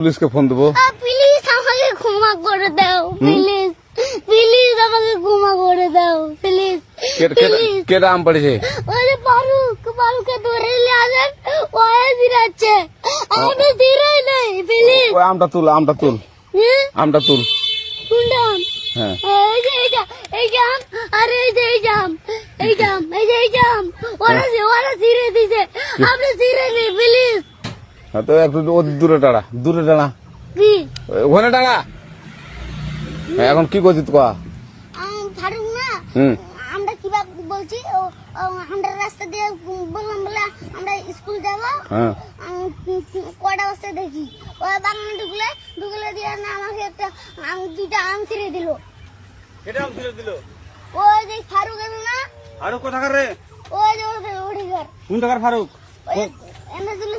পুলিশকে ফোন দেবো। প্লিজ আমাকে ক্ষমা করে দাও প্লিজ প্লিজ আমাকে ক্ষমা করে দাও প্লিজ কে- কে- প্লিজ কেটা আম পড়েছে? ওই যে ফারুক ফারুককে ধরে নিয়ে আসেন ও দিরাচ্ছে আমি দিরাই নাই প্লিজ ওই আমটা তুল আমটা তুল। আমটা তুল। কোনটা হ্যাঁ। এই যে এইটা এই জাম আরে এই যে এই জাম এই জাম এই যে এই জাম ওরা যে ওরা ছিঁড়ে দিছে আপনি ছিঁড়ে নি প্লিজ হ্যাঁ, তো একটু ও দূরে দাঁড়া দূরে কি? ওখানে হ্যাঁ, এখন কি করছিস তো আম, ফারুক না। আমরা কীভাবে বলছি ও, ও, আমরা রাস্তা দিয়ে বললাম বলে আমরা স্কুল যাব। হ্যাঁ। কটা বস্তা দেখি। ও বাগানে ঢুকলে ঢুকলে দিয়ে না আমাকে একটা আম দুইটা আম ছিঁড়ে দিল। এটা আম ছিঁড়ে দিল? ওই যে ফারুক এলো না? আর কোথাকার রে? যে ওঠে ঘর কোন টাকার ফারুক? এনে না